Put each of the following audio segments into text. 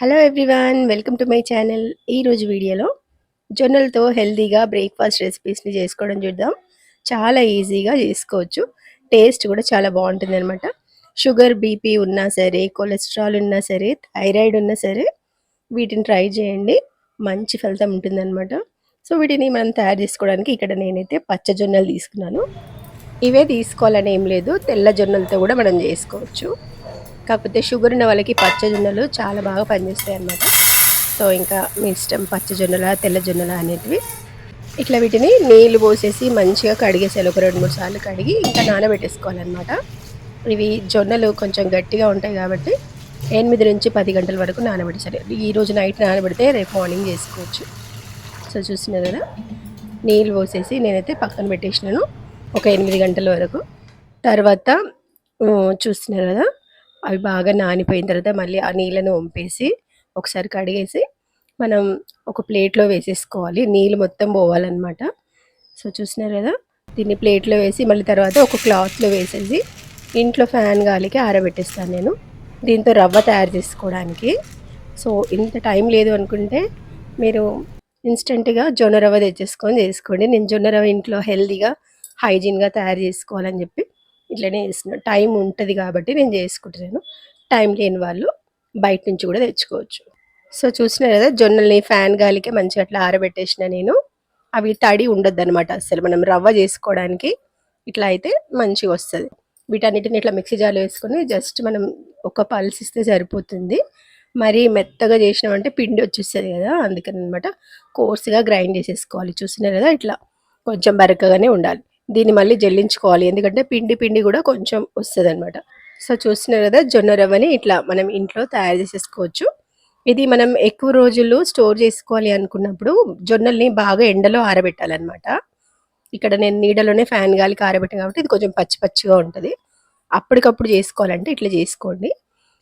Hello everyone welcome to my channel ఈరోజు వీడియోలో జొన్నలతో హెల్తీగా బ్రేక్ఫాస్ట్ రెసిపీస్ని చేసుకోవడం చూద్దాం. చాలా ఈజీగా చేసుకోవచ్చు. టేస్ట్ కూడా చాలా బాగుంటుంది అనమాట షుగర్ బీపీ ఉన్నా సరే కొలెస్ట్రాల్ ఉన్నా సరే థైరాయిడ్ ఉన్నా సరే వీటిని ట్రై చేయండి. మంచి ఫలితం ఉంటుందన్నమాట సో వీటిని మనం తయారు చేసుకోవడానికి ఇక్కడ నేనైతే పచ్చ జొన్నలు తీసుకున్నాను. ఇవే తీసుకోవాలని ఏం లేదు. తెల్ల జొన్నలతో కూడా మనం చేసుకోవచ్చు. కాకపోతే షుగర్ ఉన్న వాళ్ళకి పచ్చ జొన్నలు చాలా బాగా పనిచేస్తాయి అన్నమాట. సో ఇంకా మీ ఇష్టం పచ్చజొన్నల తెల్ల జొన్నల అనేటివి. ఇట్లా వీటిని నీళ్ళు పోసేసి మంచిగా కడిగేసేయాలి. ఒక రెండు మూడు సార్లు కడిగి ఇంకా నానబెట్టేసుకోవాలన్నమాట. ఇవి జొన్నలు కొంచెం గట్టిగా ఉంటాయి కాబట్టి ఎనిమిది నుంచి పది గంటల వరకు నానబెట్టేసారి ఈ రోజు నైట్ నానబెడితే రేపు మార్నింగ్ చేసుకోవచ్చు. సో చూస్తున్నారు కదా నీళ్ళు పోసేసి నేనైతే పక్కన పెట్టేసినాను. ఒక ఎనిమిది గంటల వరకు. తర్వాత చూస్తున్నారు కదా అవి బాగా నానిపోయిన తర్వాత మళ్ళీ ఆ నీళ్ళను వంపేసి ఒకసారి కడిగేసి మనం ఒక ప్లేట్లో వేసేసుకోవాలి. నీళ్ళు మొత్తం పోవాలన్నమాట. సో చూసినారు కదా? దీన్ని ప్లేట్లో వేసి మళ్ళీ తర్వాత ఒక క్లాత్లో వేసేసి ఇంట్లో ఫ్యాన్ గాలికి ఆరబెట్టేస్తాను నేను. దీంతో రవ్వ తయారు చేసుకోవడానికి. సో ఇంత టైం లేదు అనుకుంటే మీరు ఇన్స్టెంట్గా జొన్న రవ్వ తెచ్చేసుకొని చేసుకోండి నేను జొన్న రవ్వ ఇంట్లో హెల్తీగా హైజీన్గా తయారు చేసుకోవాలని చెప్పి ఇట్లనే చేస్తున్నాను టైం ఉంటుంది కాబట్టి నేను చేసుకుంటున్నాను. టైం లేని వాళ్ళు బయట నుంచి కూడా తెచ్చుకోవచ్చు. సో చూసినారు కదా జొన్నల్ని ఫ్యాన్ గాలికి మంచిగా అట్లా ఆరబెట్టేసిన నేను. అవి తడి ఉండొద్దు అనమాట అసలు మనం రవ్వ చేసుకోవడానికి ఇట్లా అయితే మంచిగా వస్తుంది. వీటన్నిటిని ఇట్లా మిక్సీ జార్లో వేసుకొని జస్ట్ మనం ఒక పల్స్ ఇస్తే సరిపోతుంది. మరి మెత్తగా చేసినామంటే పిండి వచ్చేస్తుంది కదా అందుకని అనమాట కోర్స్గా గ్రైండ్ చేసేసుకోవాలి. చూసినారు కదా ఇట్లా కొంచెం బరకగానే ఉండాలి. దీన్ని మళ్ళీ జల్లించుకోవాలి. ఎందుకంటే పిండి పిండి కూడా కొంచెం వస్తుంది అనమాట సో చూస్తున్నారు కదా జొన్న రవ్వని ఇట్లా మనం ఇంట్లో తయారు చేసేసుకోవచ్చు. ఇది మనం ఎక్కువ రోజులు స్టోర్ చేసుకోవాలి అనుకున్నప్పుడు జొన్నల్ని బాగా ఎండలో ఆరబెట్టాలన్నమాట. ఇక్కడ నేను నీడలోనే ఫ్యాన్ గాలికి ఆరబెట్టాను కాబట్టి ఇది కొంచెం పచ్చి పచ్చిగా ఉంటుంది. అప్పటికప్పుడు చేసుకోవాలంటే ఇట్లా చేసుకోండి.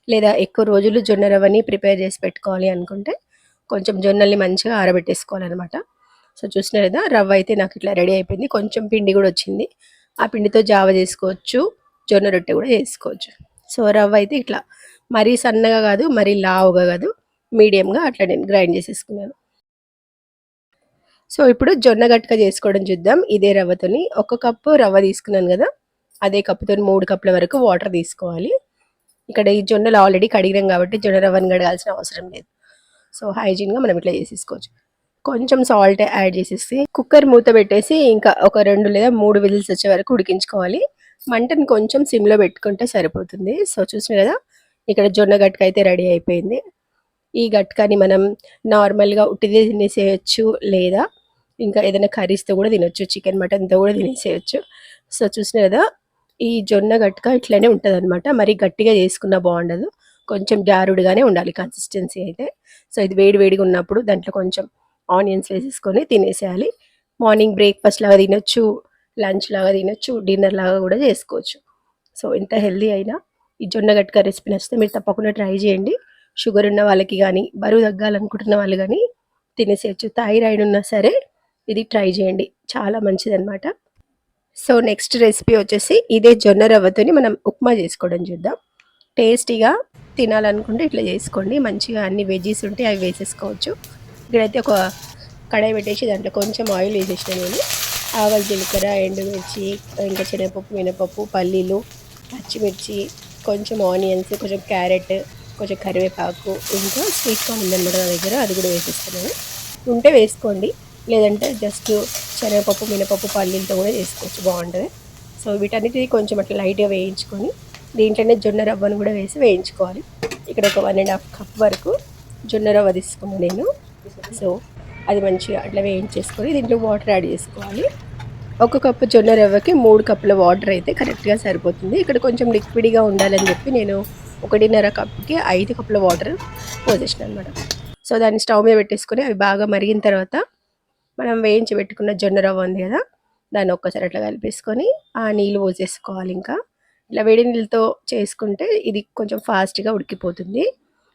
లేదా ఎక్కువ రోజులు జొన్న రవ్వని ప్రిపేర్ చేసి పెట్టుకోవాలి అనుకుంటే కొంచెం జొన్నల్ని మంచిగా ఆరబెట్టేసుకోవాలన్నమాట. సో చూసినారు కదా రవ్వ అయితే నాకు ఇట్లా రెడీ అయిపోయింది. కొంచెం పిండి కూడా వచ్చింది. ఆ పిండితో జావ చేసుకోవచ్చు జొన్న రొట్టె కూడా చేసుకోవచ్చు. సో రవ్వ అయితే ఇట్లా మరీ సన్నగా కాదు మరీ లావుగా కాదు మీడియంగా అట్లా నేను గ్రైండ్ చేసేసుకున్నాను. సో ఇప్పుడు జొన్న గట్క చేసుకోవడం చూద్దాం. ఇదే రవ్వతోని ఒక కప్పు రవ్వ తీసుకున్నాను కదా అదే కప్పుతో మూడు కప్పుల వరకు వాటర్ తీసుకోవాలి. ఇక్కడ ఈ జొన్నలు ఆల్రెడీ కడిగినాం కాబట్టి జొన్న రవ్వని కడగాల్సిన అవసరం లేదు. సో హైజీన్గా మనం ఇట్లా చేసేసుకోవచ్చు. కొంచెం సాల్ట్ యాడ్ చేసేసి కుక్కర్ మూత పెట్టేసి ఇంకా ఒక రెండు లేదా మూడు విజిల్స్ వచ్చే వరకు ఉడికించుకోవాలి. మంటను కొంచెం సిమ్లో పెట్టుకుంటే సరిపోతుంది. సో చూసిన కదా ఇక్కడ జొన్న గట్క అయితే రెడీ అయిపోయింది. ఈ గట్కాని మనం నార్మల్గా ఉట్టిదే తినేసేయచ్చు లేదా ఇంకా ఏదైనా కర్రీస్తో కూడా తినొచ్చు చికెన్ మటన్తో కూడా తినేసేయచ్చు. సో చూసిన కదా ఈ జొన్న గట్క ఇట్లానే ఉంటుంది అనమాట మరి గట్టిగా చేసుకున్నా బాగుండదు. కొంచెం జారుడుగానే ఉండాలి కన్సిస్టెన్సీ అయితే. సో ఇది వేడి వేడిగా ఉన్నప్పుడు దాంట్లో కొంచెం ఆనియన్స్ వేసేసుకొని తినేసేయాలి. మార్నింగ్ బ్రేక్ఫాస్ట్ లాగా తినొచ్చు లంచ్ లాగా తినొచ్చు డిన్నర్ లాగా కూడా చేసుకోవచ్చు. సో ఎంత హెల్దీ అయినా ఈ జొన్న గట్క రెసిపీ నచ్చితే మీరు తప్పకుండా ట్రై చేయండి. షుగర్ ఉన్న వాళ్ళకి కానీ బరువు తగ్గాలనుకుంటున్న వాళ్ళు కానీ తినేసేయచ్చు. థైరాయిడ్ ఉన్నా సరే ఇది ట్రై చేయండి. చాలా మంచిదన్నమాట. సో నెక్స్ట్ రెసిపీ వచ్చేసి ఇదే జొన్న రవ్వతోని మనం ఉప్మా చేసుకోవడం చూద్దాం. టేస్టీగా తినాలనుకుంటే ఇట్లా చేసుకోండి. మంచిగా అన్ని వెజీస్ ఉంటే అవి వేసేసుకోవచ్చు. ఇక్కడైతే ఒక కడాయి పెట్టేసి దాంట్లో కొంచెం ఆయిల్ వేసేసిన నేను. ఆవల జీలకర్ర ఎండుమిర్చి ఇంకా శనగపప్పు మినపప్పు పల్లీలు పచ్చిమిర్చి కొంచెం ఆనియన్స్ కొంచెం క్యారెట్ కొంచెం కరివేపాకు ఇంకా స్వీట్ కార్న్ ఉందన్నమాట నా దగ్గర అది కూడా వేసేస్తున్నాను. ఉంటే వేసుకోండి. లేదంటే జస్ట్ శనగపప్పు మినపప్పు పల్లీలతో కూడా చేసుకోవచ్చు బాగుంటుంది. సో వీటన్నిటి కొంచెం అట్లా లైట్గా వేయించుకొని దీంట్లోనే జొన్న రవ్వను కూడా వేసి వేయించుకోవాలి. ఇక్కడ ఒక వన్ అండ్ హాఫ్ కప్ వరకు జొన్న రవ్వ తీసుకున్నాను నేను. సో అది మంచిగా అట్లా వేయించేసుకొని దీంట్లో వాటర్ యాడ్ చేసుకోవాలి. ఒక కప్పు జొన్న రవ్వకి మూడు కప్పుల వాటర్ అయితే కరెక్ట్గా సరిపోతుంది. ఇక్కడ కొంచెం లిక్విడ్గా ఉండాలని చెప్పి నేను ఒకటిన్నర కప్కి ఐదు కప్పుల వాటర్ పోసేసిన అనమాట సో దాన్ని స్టవ్ మీద పెట్టేసుకొని అవి బాగా మరిగిన తర్వాత మనం వేయించి పెట్టుకున్న జొన్న రవ్వ ఉంది కదా దాన్ని ఒక్కసారి అట్లా కలిపేసుకొని ఆ నీళ్ళు పోసేసుకోవాలి ఇంకా. ఇట్లా వేడి నీళ్ళతో చేసుకుంటే ఇది కొంచెం ఫాస్ట్గా ఉడికిపోతుంది.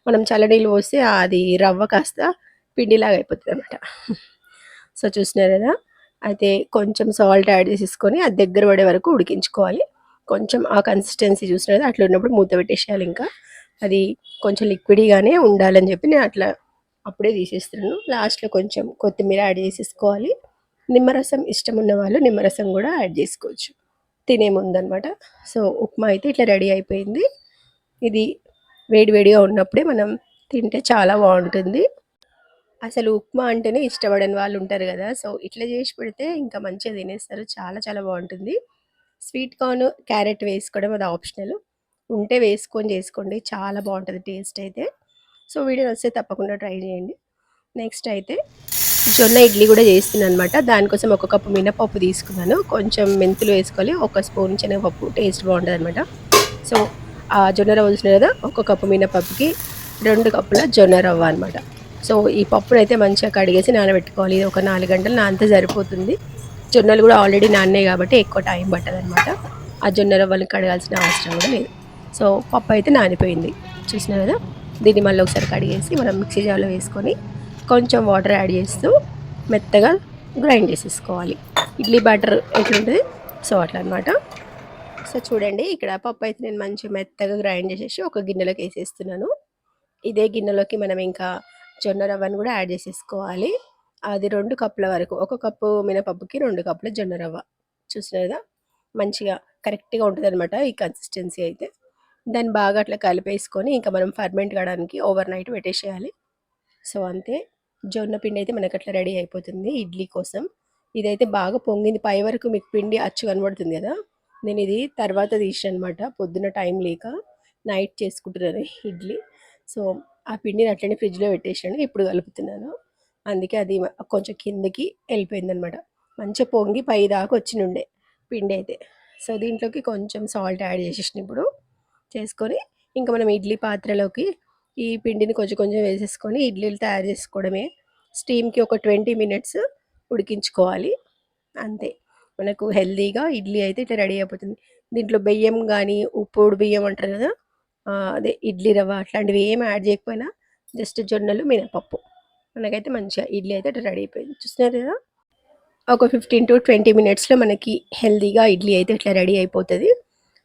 మనం చల్ల నీళ్ళు పోస్తే అది రవ్వ కాస్త పిండిలాగా అయిపోతుంది అనమాట సో చూసినారు కదా? అయితే కొంచెం సాల్ట్ యాడ్ చేసేసుకొని అది దగ్గర పడే వరకు ఉడికించుకోవాలి. కొంచెం ఆ కన్సిస్టెన్సీ చూసిన అట్లా ఉన్నప్పుడు మూత పెట్టేసేయాలి ఇంకా. అది కొంచెం లిక్విడ్గానే ఉండాలని చెప్పి నేను అట్లా అప్పుడే తీసేస్తున్నాను. లాస్ట్లో కొంచెం కొత్తిమీర యాడ్ చేసేసుకోవాలి. నిమ్మరసం ఇష్టం ఉన్న వాళ్ళు నిమ్మరసం కూడా యాడ్ చేసుకోవచ్చు. తినే ముందనమాట సో ఉప్మా అయితే ఇట్లా రెడీ అయిపోయింది. ఇది వేడివేడిగా ఉన్నప్పుడే మనం తింటే చాలా బాగుంటుంది. అసలు ఉప్మా అంటేనే ఇష్టపడని వాళ్ళు ఉంటారు కదా! సో ఇట్లా చేసి పెడితే ఇంకా మంచిగా తినేస్తారు. చాలా చాలా బాగుంటుంది. స్వీట్ కార్న్ క్యారెట్ వేసుకోవడం అది ఆప్షనల్. ఉంటే వేసుకొని చేసుకోండి. చాలా బాగుంటుంది టేస్ట్ అయితే. సో వీడియో వస్తే తప్పకుండా ట్రై చేయండి. నెక్స్ట్ అయితే జొన్న ఇడ్లీ కూడా చేస్తున్నాను అనమాట దానికోసం ఒక కప్పు మినపప్పు తీసుకున్నాను. కొంచెం మెంతులు వేసుకోవాలి. ఒక స్పూన్ శనగపప్పు. టేస్ట్ బాగుంటుంది అనమాట సో ఆ జొన్న రవ్వ వచ్చిన కదా! ఒక కప్పు మినపప్పుకి రెండు కప్పుల జొన్న రవ్వ అనమాట సో ఈ పప్పునైతే అయితే మంచిగా కడిగేసి నానబెట్టుకోవాలి. ఇది ఒక నాలుగు గంటలు నానితే సరిపోతుంది. జొన్నలు కూడా ఆల్రెడీ నాన్నే కాబట్టి ఎక్కువ టైం పట్టదనమాట ఆ జొన్న రవ్వలు కడగాల్సిన అవసరం కూడా లేదు. సో పప్పు అయితే నానిపోయింది. చూసిన కదా? దీన్ని మళ్ళీ ఒకసారి కడిగేసి మనం మిక్సీ జార్లో వేసుకొని కొంచెం వాటర్ యాడ్ చేస్తూ మెత్తగా గ్రైండ్ చేసేసుకోవాలి. ఇడ్లీ బ్యాటర్ ఎట్లుంటుంది? సో అట్లా అనమాట సో చూడండి ఇక్కడ పప్పు అయితే నేను మంచిగా మెత్తగా గ్రైండ్ చేసేసి ఒక గిన్నెలోకి వేసేస్తున్నాను. ఇదే గిన్నెలోకి మనం ఇంకా జొన్న రవ్వను కూడా యాడ్ చేసేసుకోవాలి. అది రెండు కప్పుల వరకు ఒక కప్పు మినపప్పుకి రెండు కప్పుల జొన్న రవ్వ. చూసినదా కదా? మంచిగా కరెక్ట్గా ఉంటుంది అనమాట ఈ కన్సిస్టెన్సీ అయితే. దాన్ని బాగా అట్లా కలిపేసుకొని ఇంకా మనం ఫర్మెంట్ కావడానికి ఓవర్ నైట్ పెట్టేసేయాలి. సో అంతే. జొన్న పిండి అయితే మనకు అట్లా రెడీ అయిపోతుంది ఇడ్లీ కోసం. ఇదైతే బాగా పొంగింది. పై వరకు మీకు పిండి అచ్చు కనబడుతుంది కదా? నేను ఇది తర్వాత తీసాను అనమాట పొద్దున టైం లేక నైట్ చేసుకుంటున్నాను ఇడ్లీ. సో ఆ పిండిని అట్లనే ఫ్రిడ్జ్లో పెట్టేసాను ఇప్పుడు కలుపుతున్నాను. అందుకే అది కొంచెం కిందకి వెళ్ళిపోయింది అనమాట మంచిగా పొంగి పై దాకా వచ్చినుండే పిండి అయితే. సో దీంట్లోకి కొంచెం సాల్ట్ యాడ్ చేసేసిన ఇప్పుడు. చేసుకొని ఇంకా మనం ఇడ్లీ పాత్రలోకి ఈ పిండిని కొంచెం కొంచెం వేసేసుకొని ఇడ్లీలు తయారు చేసుకోవడమే. స్టీమ్కి ఒక ట్వంటీ మినిట్స్ ఉడికించుకోవాలి. అంతే. మనకు హెల్తీగా ఇడ్లీ అయితే ఇట్లా రెడీ అయిపోతుంది. దీంట్లో బియ్యం కానీ ఉప్పుడు బియ్యం అంటారు కదా అదే ఇడ్లీ రవ్వ అట్లాంటివి ఏమి యాడ్ చేయకపోయినా జస్ట్ జొన్నలు మినపప్పు. మనకైతే మంచిగా ఇడ్లీ అయితే రెడీ అయిపోయింది. చూస్తున్నారు కదా? ఒక ఫిఫ్టీన్ టు ట్వంటీ మినిట్స్లో మనకి హెల్తీగా ఇడ్లీ అయితే ఇట్లా రెడీ అయిపోతుంది.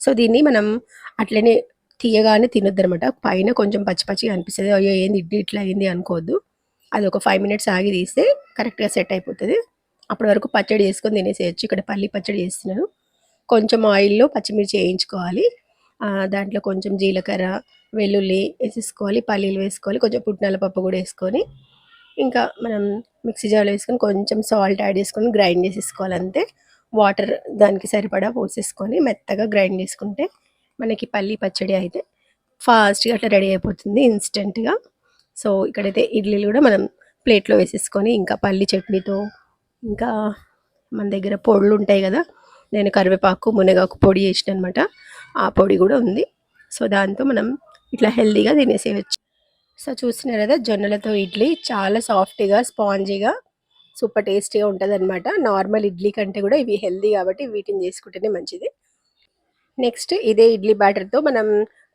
సో దీన్ని మనం అట్లనే తీయగానే తినొద్దు అనమాట పైన కొంచెం పచ్చి పచ్చిగా అనిపిస్తుంది. అయ్యో ఏంది ఇడ్లీ ఇట్లా అయింది అనుకోవద్దు. అది ఒక ఫైవ్ మినిట్స్ ఆగి తీస్తే కరెక్ట్గా సెట్ అయిపోతుంది. అప్పటి వరకు పచ్చడి చేసుకొని తినేసేయచ్చు. ఇక్కడ పల్లి పచ్చడి చేస్తున్నాను. కొంచెం ఆయిల్లో పచ్చిమిర్చి వేయించుకోవాలి. దాంట్లో కొంచెం జీలకర్ర వెల్లుల్లి వేసేసుకోవాలి పల్లీలు వేసుకోవాలి కొంచెం పుట్నాల పప్పు కూడా వేసుకొని ఇంకా మనం మిక్సీ జార్లో వేసుకొని కొంచెం సాల్ట్ యాడ్ చేసుకొని గ్రైండ్ చేసేసుకోవాలి అంతే. వాటర్ దానికి సరిపడా పోసేసుకొని మెత్తగా గ్రైండ్ చేసుకుంటే మనకి పల్లి పచ్చడి అయితే ఫాస్ట్గా అట్లా రెడీ అయిపోతుంది ఇన్స్టెంట్గా. సో ఇక్కడైతే ఇడ్లీలు కూడా మనం ప్లేట్లో వేసేసుకొని ఇంకా పల్లి చట్నీతో ఇంకా మన దగ్గర పొడులు ఉంటాయి కదా నేను కరివేపాకు మునగాకు పొడి చేసిన అనమాట ఆ పొడి కూడా ఉంది. సో దాంతో మనం ఇట్లా హెల్దీగా తినేసేయచ్చు. సో చూస్తున్నారు కదా జొన్నలతో ఇడ్లీ చాలా సాఫ్ట్గా స్పాంజీగా సూపర్ టేస్టీగా ఉంటుంది అనమాట నార్మల్ ఇడ్లీ కంటే కూడా ఇవి హెల్దీ కాబట్టి వీటిని చేసుకుంటేనే మంచిది. నెక్స్ట్ ఇదే ఇడ్లీ బ్యాటర్తో మనం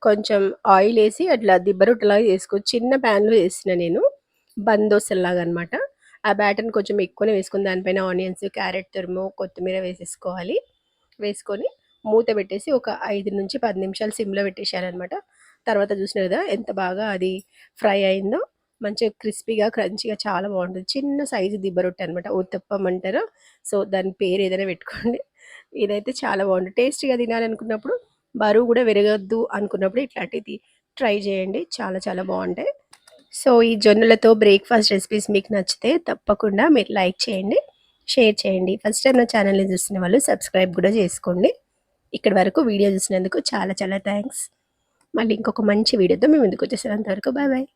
కొంచెం ఆయిల్ వేసి అట్లా దిబ్బరొట్టలాగా చేసుకోవచ్చు చిన్న ప్యాన్లో వేసిన నేను బందోసల్లాగా అనమాట ఆ బ్యాటర్ని కొంచెం ఎక్కువనే వేసుకుని దానిపైన ఆనియన్స్ క్యారెట్ తురుము కొత్తిమీర వేసేసుకోవాలి. వేసుకొని మూత పెట్టేసి ఒక ఐదు నుంచి పది నిమిషాలు సిమ్లో పెట్టేసేయాలన్నమాట తర్వాత చూసిన కదా ఎంత బాగా అది ఫ్రై అయిందో. మంచిగా క్రిస్పీగా క్రంచిగా చాలా బాగుంటుంది. చిన్న సైజు దిబ్బరొట్టె అనమాట ఉత్తప్పం అంటారు సో దాని పేరు ఏదైనా పెట్టుకోండి. ఇదైతే చాలా బాగుంటుంది. టేస్టీగా తినాలనుకున్నప్పుడు బరువు కూడా విరగద్దు అనుకున్నప్పుడు ఇట్లాంటిది ట్రై చేయండి. చాలా చాలా బాగుంటాయి. సో ఈ జొన్నలతో బ్రేక్ఫాస్ట్ రెసిపీస్ మీకు నచ్చితే తప్పకుండా మీరు లైక్ చేయండి షేర్ చేయండి. ఫస్ట్ టైం నా ఛానల్ని చూసిన వాళ్ళు సబ్స్క్రైబ్ కూడా చేసుకోండి. ఇక్కడ వరకు వీడియో చూసినందుకు చాలా చాలా థ్యాంక్స్. మళ్ళీ ఇంకొక మంచి వీడియోతో మేము ముందుకు వచ్చేసాం అంతవరకు బాయ్ బాయ్.